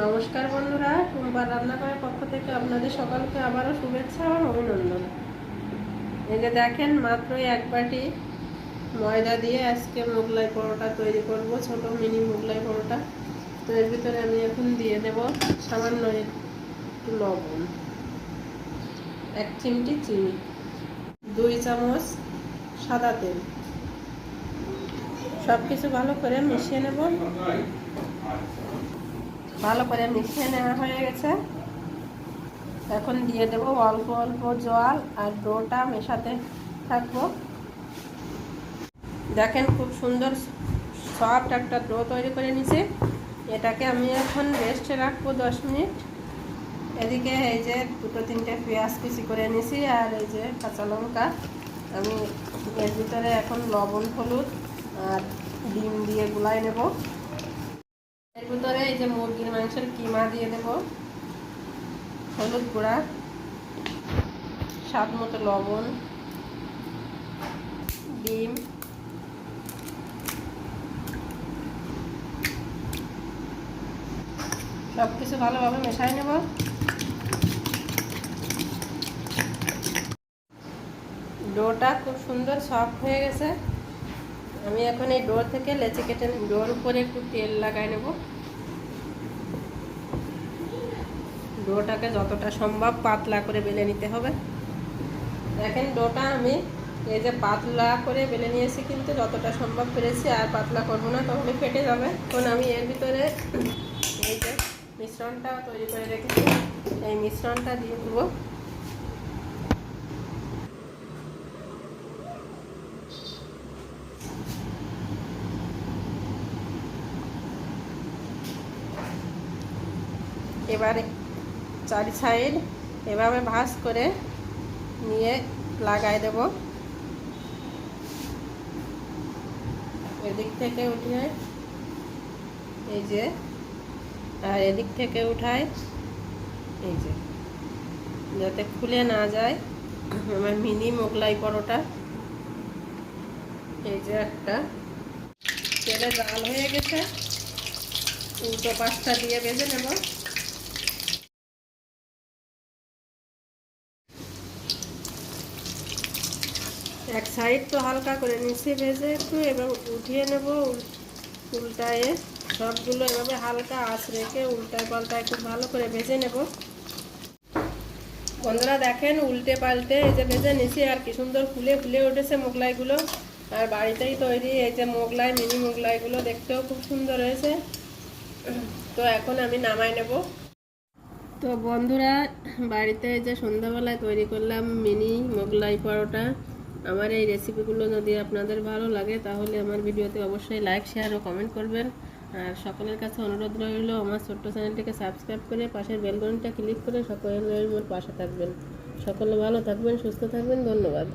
নমস্কার বন্ধুরা সোমবার রান্নাঘরের পক্ষ থেকে আপনাদের সকলকে আবারও শুভেচ্ছা এবং অভিনন্দন। যে দেখেন, মাত্রই এক বাটি ময়দা দিয়ে আজকে মোগলাই পরোটা তৈরি করব, ছোট মিনি মোগলাই পরোটা। তো এর ভিতরে আমি এখন দিয়ে দেব সামান্য একটু লবণ, এক চিমটি চিনি, দুই চামচ সাদা তেল। সব কিছু ভালো করে মিশিয়ে নেব। ভালো করে মিশিয়ে নেওয়া হয়ে গেছে। এখন দিয়ে দেব অল্প অল্প জল আর ডোটা মেশাতে থাকব। দেখেন খুব সুন্দর সফট একটা ডো তৈরি করে নিছি। এটাকে আমি এখন রেস্টে রাখব দশ মিনিট। এদিকে এই যে দুটো তিনটে পেঁয়াজ কুচি করে নিছি আর এই যে কাঁচা লঙ্কা। আমি এর ভিতরে এখন লবণ, হলুদ আর ডিম দিয়ে গুলাই নেব। এর ভিতরে এই যে মুরগির মাংসের কিমা দিয়ে দেব। হলুদ গুঁড়া, স্বাদ মতো লবণ, ডিম। সব কিছু ভালোভাবে মেশাই নেব। ডোটা খুব সুন্দর সফট হয়ে গেছে। আমি এখন এই ডোর থেকে লেচি কেটে ডোর উপরে একটু তেল লাগাই নেব। ডোটাকে যতটা সম্ভব পাতলা করে বেলে নিতে হবে। দেখেন ডোটা আমি এই যে পাতলা করে বেলে নিয়েছি, কিন্তু যতটা সম্ভব পেরেছি আর পাতলা করব না তাহলে ফেটে যাবে। এখন আমি এর ভিতরে এই যে মিশ্রণটা তৈরি করে রেখেছি। এই মিশ্রণটা দিয়ে দেবো। এবারে চারি সাইড এভাবে ভাঁজ করে নিয়ে লাগাই দেব। এদিক থেকে উঠিয়ে এই যে, আর এদিক থেকে উঠায় এই যে, যাতে খুলে না যায়। আমার মিনি মোগলাই পরোটা। এই যে একটা। তেলে জাল হয়ে গেছে। উল্টো পাঁচটা দিয়ে বেজে নেব। এক সাইড তো হালকা করে নিচে ভেজে একটু এবং উঠিয়ে নেব উল্টায়ে সবগুলো এভাবে হালকা আঁচ রেখে উল্টায় পাল্টায় খুব ভালো করে ভেজে নেব। বন্ধুরা দেখেন উল্টে পাল্টে এই যে ভেজে নিছি, আর কি সুন্দর ফুলে ফুলে উঠেছে মোগলাইগুলো। আর বাড়িতেই তৈরি এই যে মোগলাই, মিনি মোগলাইগুলো দেখতেও খুব সুন্দর হয়েছে। তো এখন আমি নামাই নেব। তো বন্ধুরা, বাড়িতে যে সন্ধ্যাবেলায় তৈরি করলাম মিনি মোগলাই পরোটা। আমার এই রেসিপিগুলো যদি আপনাদের ভালো লাগে, তাহলে আমার ভিডিওতে অবশ্যই লাইক শেয়ার ও কমেন্ট করবেন। আর সকলের কাছে অনুরোধ রইল, আমার ছোট্ট চ্যানেলটিকে সাবস্ক্রাইব করে পাশের বেলবনটা ক্লিক করে সকলের পাশে থাকবেন। সকলে ভালো থাকবেন, সুস্থ থাকবেন, ধন্যবাদ।